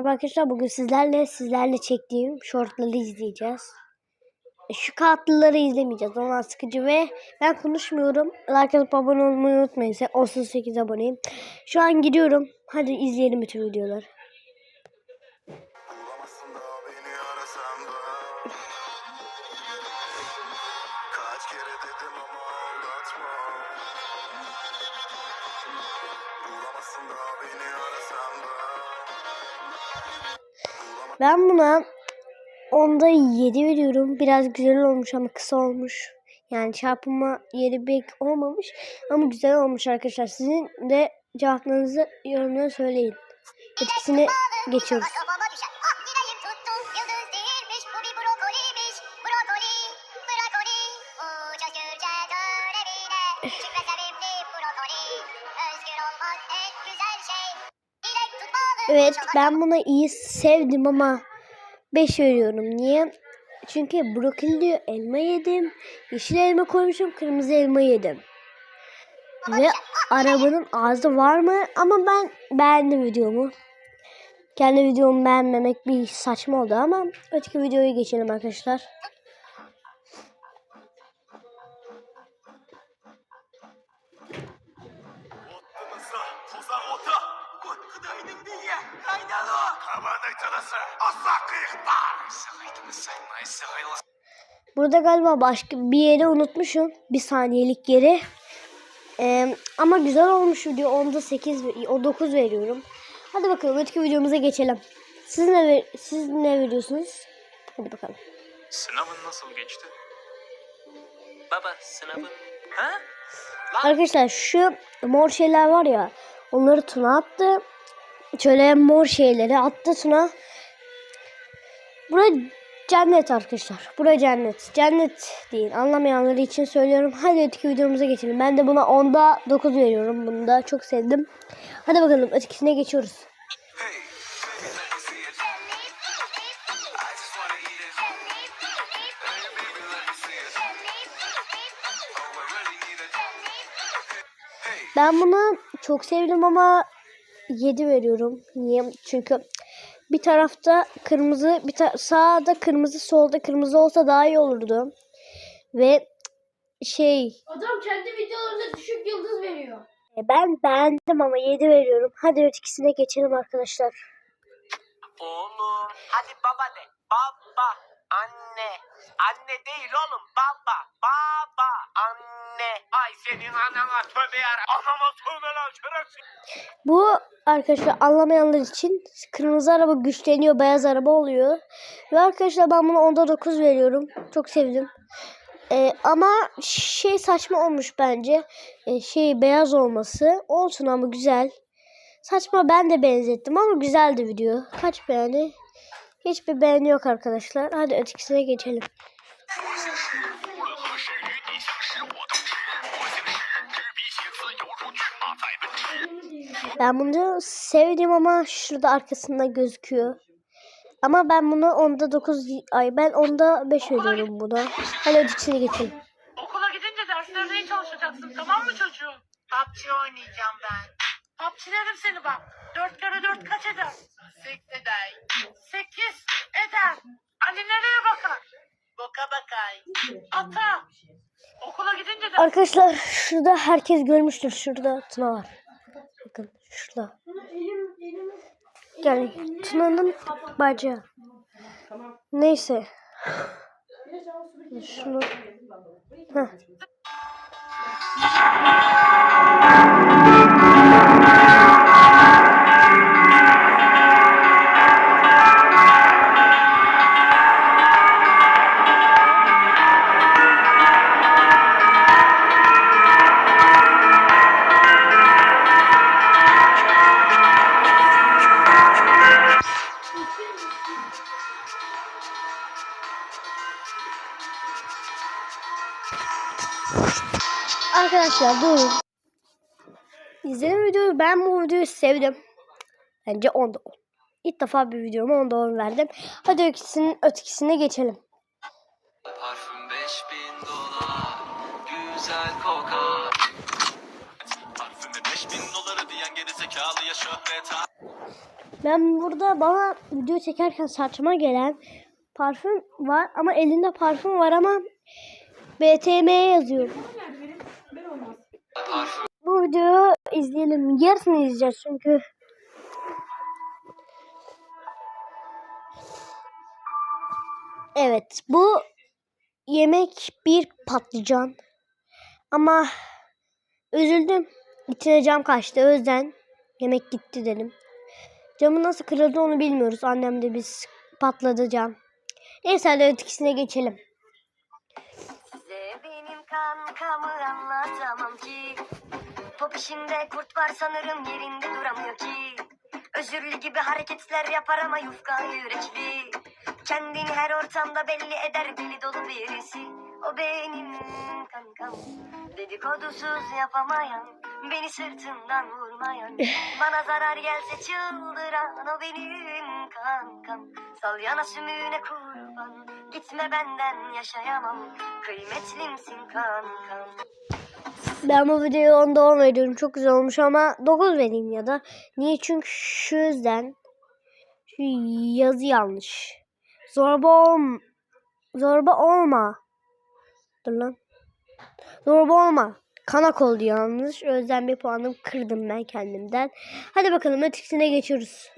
Merhaba arkadaşlar bugün sizlerle sizlerle çektiğim shortları izleyeceğiz. Şu katlıları izlemeyeceğiz. Onlar sıkıcı ve ben konuşmuyorum. Like atıp abone olmayı unutmayın. 38 aboneyim. Şu an gidiyorum. Hadi izleyelim bütün videoları. Ben buna onda 7 veriyorum. Biraz güzel olmuş ama kısa olmuş. Yani çarpılma yeri pek olmamış ama güzel olmuş arkadaşlar. Sizin de cevaplarınızı yorumlara söyleyin. Etkisine geçiyoruz. Evet ben buna iyi sevdim ama 5 veriyorum. Niye? Çünkü brokoli diyor elma yedim. Yeşil elma koymuşum kırmızı elma yedim. Ve arabanın ağzı var mı? Ama ben beğendim videomu. Kendi videomu beğenmemek bir saçma oldu ama öteki videoya geçelim arkadaşlar. Burada galiba başka bir yeri unutmuşum. Bir saniyelik yeri. Ee, ama güzel olmuş video. Onda 8, ve- o 9 veriyorum. Hadi bakalım öteki videomuza geçelim. Siz ne, siz ne veriyorsunuz? Hadi bakalım. Sınavın nasıl geçti? Baba sınavın... Ha? Arkadaşlar şu mor şeyler var ya. Onları Tuna attı. Şöyle mor şeyleri attı Tuna. Bura cennet arkadaşlar. Bura cennet. Cennet değil. Anlamayanlar için söylüyorum. Hadi öteki videomuza geçelim. Ben de buna 10'da 9 veriyorum. Bunu da çok sevdim. Hadi bakalım ötekisine geçiyoruz. Ben bunu çok sevdim ama 7 veriyorum. Niye? Çünkü bir tarafta kırmızı, bir ta- sağda kırmızı, solda kırmızı olsa daha iyi olurdu. Ve şey Adam kendi videolarında düşük yıldız veriyor. e, ben beğendim ama 7 veriyorum. Hadi ötekisine geçelim arkadaşlar. Oğlum. Hadi baba de. Baba. Anne. Anne değil oğlum. Baba. Baba. Senin anana tövbe yara. Anama tövbe lan şerefsiz. Bu arkadaşlar anlamayanlar için kırmızı araba güçleniyor, beyaz araba oluyor. Ve arkadaşlar ben buna onda 9 veriyorum. Çok sevdim. Ee, ama şey saçma olmuş bence. Ee, şey beyaz olması. Olsun ama güzel. Saçma ben de benzettim ama güzeldi video. Kaç beğeni? Hiçbir beğeni yok arkadaşlar. Hadi ötekisine geçelim. Ben bunu sevdim ama şurada arkasında gözüküyor. Ama ben bunu onda 9 ay ben onda 5 veriyorum buna. Hadi ötekisine geçelim. Okula gidince derslerine iyi çalışacaksın tamam mı çocuğum? PUBG oynayacağım ben. Hapçilerim seni bak. Dört kere dört kaç eder? Sek eder. Sekiz eder. Ali nereye bakar? Boka bakay. Ata. Okula gidince de Arkadaşlar şurada herkes görmüştür. Şurada Tuna var. Bakın şurada. Yani Tuna'nın bacağı. Neyse. Şunu. Heh. Arkadaşlar durun. İzledim videoyu. Ben bu videoyu sevdim. Bence 10'da 10. İlk defa bir videoma 10'da 10 verdim. Hadi ötekisinin ötekisine geçelim. Parfüm 5000 dolar Güzel kokar parfümü 5000 doları diyen geri zekalıya şöhret Ben burada bana video çekerken saçma gelen parfüm var ama elinde parfüm var ama BTM yazıyor. Bu videoyu izleyelim. Yarısını izleyeceğiz çünkü. Evet bu yemek bir patlıcan. Ama üzüldüm. İçine cam kaçtı. O yüzden yemek gitti dedim. Camı nasıl kırıldı onu bilmiyoruz. Annem de biz patladı cam. Neyse hadi ötekisine geçelim. Top işinde kurt var sanırım yerinde duramıyor ki. Özürlü gibi hareketler yapar ama yufka yürekli. Kendini her ortamda belli eder deli dolu birisi. O benim kankam. Dedikodusuz yapamayan Beni sırtından vurmayan. Bana zarar gelse çıldıran O benim kankam. Sal yana sümüğüne kurban Gitme benden yaşayamam. Kıymetlimsin kankam Ben bu videoyu 10'da 10 veriyorum. Çok güzel olmuş ama 9 vereyim ya da. Niye? Çünkü şu yüzden şu yazı yanlış. Zorba olm Zorba olma. Dur lan. Zorba olma. Kanak oldu yanlış. O yüzden bir puanım kırdım ben kendimden. Hadi bakalım ötekisine geçiyoruz.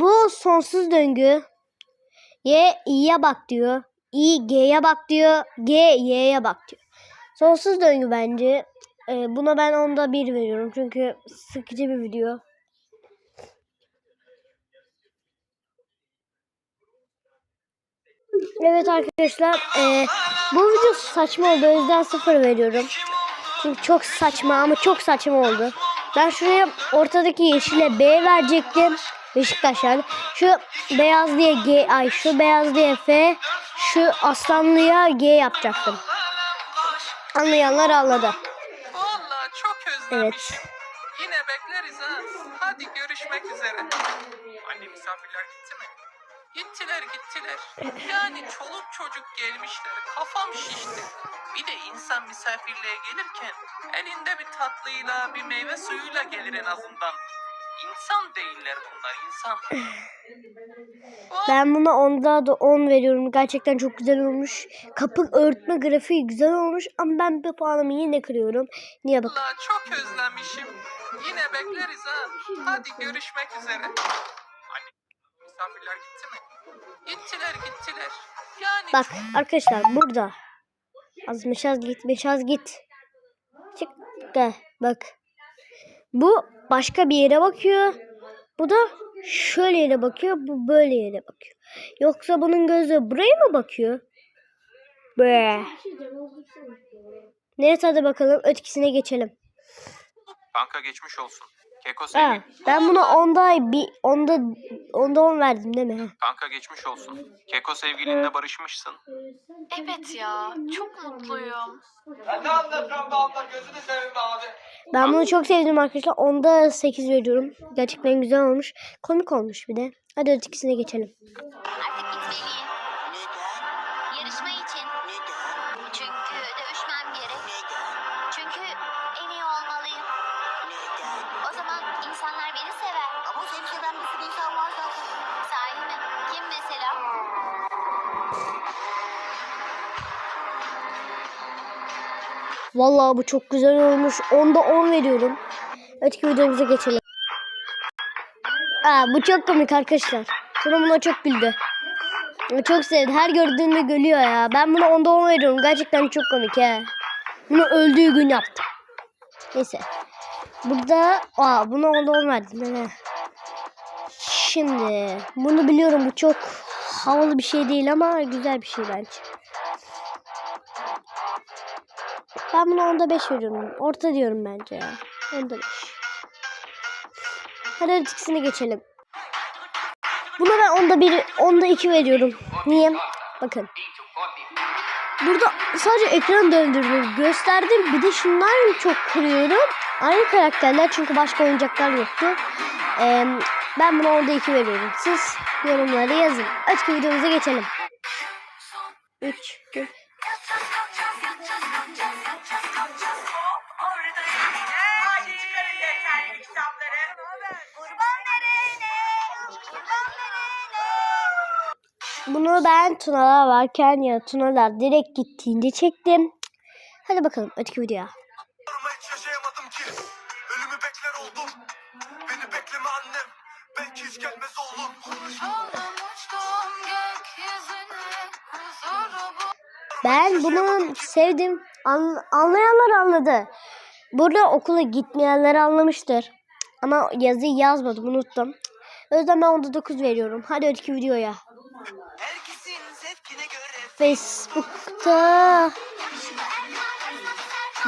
Bu sonsuz döngü. Y i'ye bak diyor. I G'ye bak diyor. G Y'ye bak diyor. Sonsuz döngü bence. Ee, buna ben onda bir veriyorum. Çünkü sıkıcı bir video. Evet arkadaşlar. ee, bu video saçma oldu. O yüzden sıfır veriyorum. Çünkü çok saçma ama çok saçma oldu. Ben şuraya ortadaki yeşile B verecektim. Beşiktaş yani. Şu beyaz diye G, ay şu beyaz diye F, şu aslanlıya G yapacaktım. Anlayanlar anladı. Vallahi çok özlemiş. Evet. Yine bekleriz ha. Hadi görüşmek üzere. Anne misafirler gitti mi? Gittiler gittiler. Yani çoluk çocuk gelmişler. Kafam şişti. Bir de insan misafirliğe gelirken elinde bir tatlıyla bir meyve suyuyla gelir en azından. İnsan değiller bunlar insan. Ben buna onda da 10 veriyorum. Gerçekten çok güzel olmuş. Kapı örtme grafiği güzel olmuş ama ben bir puanımı yine kırıyorum. Niye bak? Vallahi çok özlemişim. Yine bekleriz ha. Hadi görüşmek üzere. Anne misafirler gitti mi? Gittiler gittiler. Yani Bak arkadaşlar burada. Az meşaz git meşaz git. Çık de bak. Bu başka bir yere bakıyor. Bu da şöyle yere bakıyor. Bu böyle yere bakıyor. Yoksa bunun gözü buraya mı bakıyor? Be. Neyse hadi bakalım ötekisine geçelim. Kanka geçmiş olsun. Keko Ha, sevgili. ben buna onda bir onda onda on verdim değil mi? Kanka geçmiş olsun. Keko sevgilinle barışmışsın. Evet ya çok mutluyum. Ya ne anlatıyorsun be abla gözünü seveyim be abi. Ben bunu çok sevdim arkadaşlar. Onda 8 veriyorum. Gerçekten güzel olmuş. Komik olmuş bir de. Hadi ötekisine geçelim. Artık gitmeliyim. Neden? Yarışma için. Neden? Çünkü dövüşmem gerek. Neden? Çünkü Vallahi bu çok güzel olmuş. Onda 10 veriyorum. Öteki videomuza geçelim. Aa, bu çok komik arkadaşlar. Buna buna çok güldü. Çok sevdi. Her gördüğünde gülüyor ya. Ben buna onda 10 veriyorum. Gerçekten çok komik he. Bunu öldüğü gün yaptım. Neyse. Burada aa buna onda 10 verdim. Şimdi bunu biliyorum bu çok havalı bir şey değil ama güzel bir şey bence. Ben buna onda 5 veriyorum. Orta diyorum bence ya. Onda 5. Hadi ötekisine geçelim. Buna ben onda 1, onda 2 veriyorum. Niye? Bakın. Burada sadece ekran döndürdüm. Gösterdim. Bir de şunlar çok kırıyorum. Aynı karakterler çünkü başka oyuncaklar yoktu. Ee, ben buna onda 2 veriyorum. Siz yorumlara yazın. Öteki videomuza geçelim. 3, 2, bunu ben Tunalar varken ya Tunalar direkt gittiğinde çektim. Hadi bakalım öteki videoya. Ama hiç yaşayamadım ki. Ölümü bekler oldum. Beni bekleme annem. Belki hiç gelmez oğlum. Ben bunu sevdim. An- anlayanlar anladı. Burada okula gitmeyenler anlamıştır. Ama yazıyı yazmadım unuttum. O yüzden ben onda 9 veriyorum. Hadi öteki videoya. Facebook'ta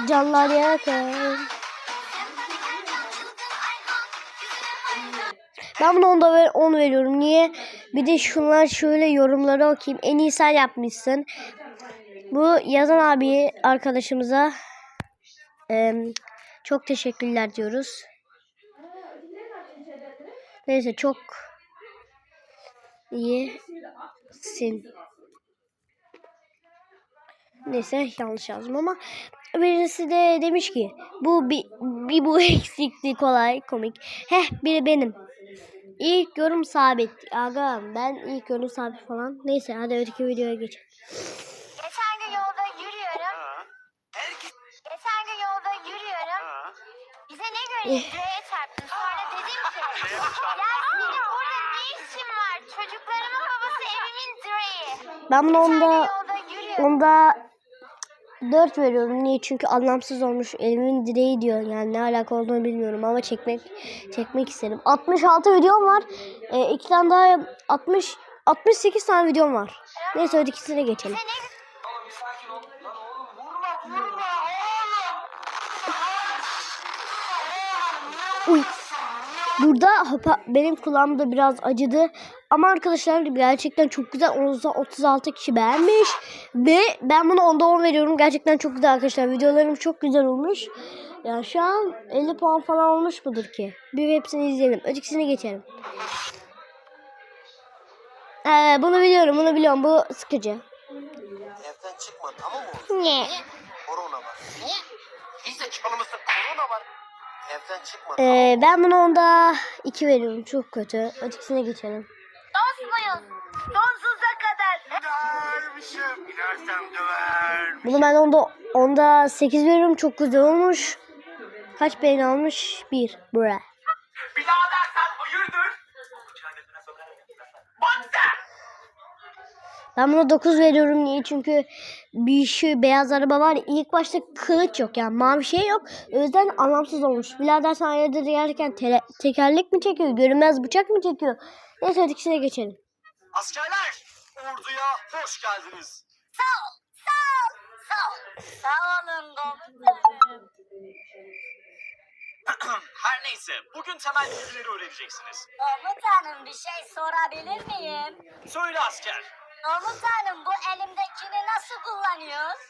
canlar yakar. Ben bunu onda ver, 10 veriyorum. Niye? Bir de şunlar şöyle yorumları okuyayım. En iyi sen yapmışsın. Bu yazan abi arkadaşımıza em, çok teşekkürler diyoruz. Neyse çok iyisin. Neyse yanlış yazdım ama birisi de demiş ki bu bir, bir bu eksikti kolay komik. Heh biri benim. İlk yorum sabit. Aga ben ilk yorum sabit falan. Neyse hadi öteki videoya geçelim. Geçen gün yolda yürüyorum. Geçen gün yolda yürüyorum. Bize ne göre direğe çarptın. Sonra dedim ki ya ne işin var? Çocuklarımın babası evimin direği. Ben bunu onda onda 4 veriyorum. Niye? Çünkü anlamsız olmuş. Elimin direği diyor. Yani ne alaka olduğunu bilmiyorum ama çekmek çekmek isterim. 66 videom var. Ee, iki tane daha 60 68 tane videom var. Neyse ötekisine geçelim. Uy. Burada hopa- benim kulağımda biraz acıdı. Ama arkadaşlar gerçekten çok güzel. Ondan 36 kişi beğenmiş. Ve ben bunu 10'da 10 veriyorum. Gerçekten çok güzel arkadaşlar. Videolarım çok güzel olmuş. Ya şu an 50 puan falan olmuş mudur ki? Bir hepsini izleyelim. Ötekisine geçelim. Ee, bunu biliyorum, bunu biliyorum. Bu sıkıcı. Evden çıkma tamam mı? Ne? Korona var. Niye? İyice çalımızda korona var. Ee, ben bunu onda 2 veriyorum. Çok kötü. Ötekisine geçelim. Dostmuyuz. Sonsuza kadar. Dövermişim. Gidersem döver. Bunu ben onda onda 8 veriyorum. Çok güzel olmuş. Kaç beğeni almış? 1. Bura. Birader sen hayırdır? Bak sen! Ben buna 9 veriyorum. Niye? Çünkü bir şu beyaz araba var. İlk başta kılıç yok yani mavi şey yok. O yüzden anlamsız olmuş. Birader sen hayırdır yerken tele- tekerlek mi çekiyor? Görünmez bıçak mı çekiyor? Neyse ötekisine geçelim. Askerler orduya hoş geldiniz. Sağ ol. Sağ ol. Sağ ol. Sağ olun komutanım. Her neyse bugün temel bilgileri öğreneceksiniz. Komutanım bir şey sorabilir miyim? Söyle asker. Komutanım bu elimdekini nasıl kullanıyoruz?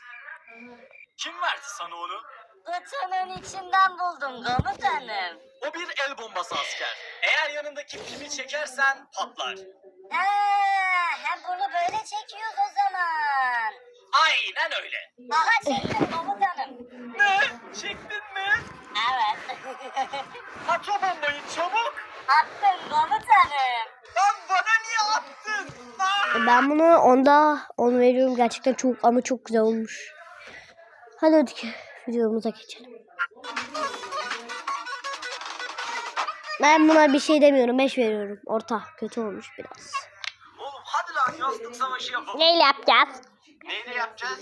Kim verdi sana onu? Kutunun içinden buldum komutanım. O bir el bombası asker. Eğer yanındaki pimi çekersen patlar. Ha, hem bunu böyle çekiyoruz o zaman. Aynen öyle. Aha çektim komutanım. Ne? Çektin mi? Evet. At o bombayı çabuk. Attım komutanım. Lan bana niye attın? Ben bunu onda 10 veriyorum. Gerçekten çok ama çok güzel olmuş. Hadi öteki videomuza geçelim. Ben buna bir şey demiyorum. 5 veriyorum. Orta. Kötü olmuş biraz. Oğlum hadi lan yastık savaşı yapalım. Neyle yapacağız? Neyle yapacağız?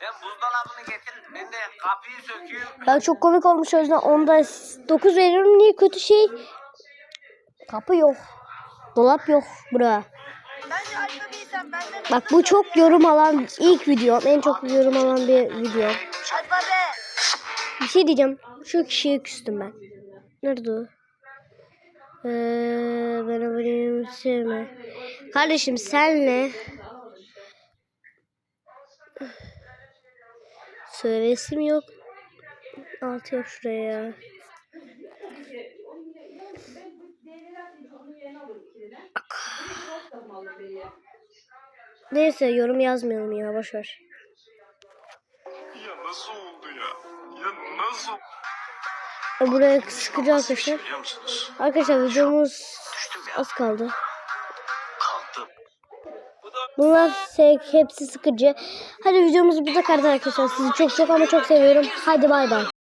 Sen buzdolabını getir, ben de kapıyı söküyorum. Ben çok komik olmuş o yüzden onda 9 veriyorum. Niye kötü şey? Kapı yok. Dolap yok bura. Bak bu çok yorum alan ilk videom. En çok yorum alan bir video. Bir şey diyeceğim. Şu kişiye küstüm ben. Nerede o? Ee, ben aboneyim sevme. Kardeşim senle Söylesim yok. Altı yok şuraya Neyse yorum yazmayalım ya boşver. Ya nasıl oldu ya? Ya nasıl? Buraya sıkıcı arkadaşlar. Arkadaşlar videomuz. Az kaldı. Bunlar hepsi sıkıcı. Hadi videomuz burada kadar arkadaşlar. Sizi çok çok ama çok seviyorum. Hadi bay bay.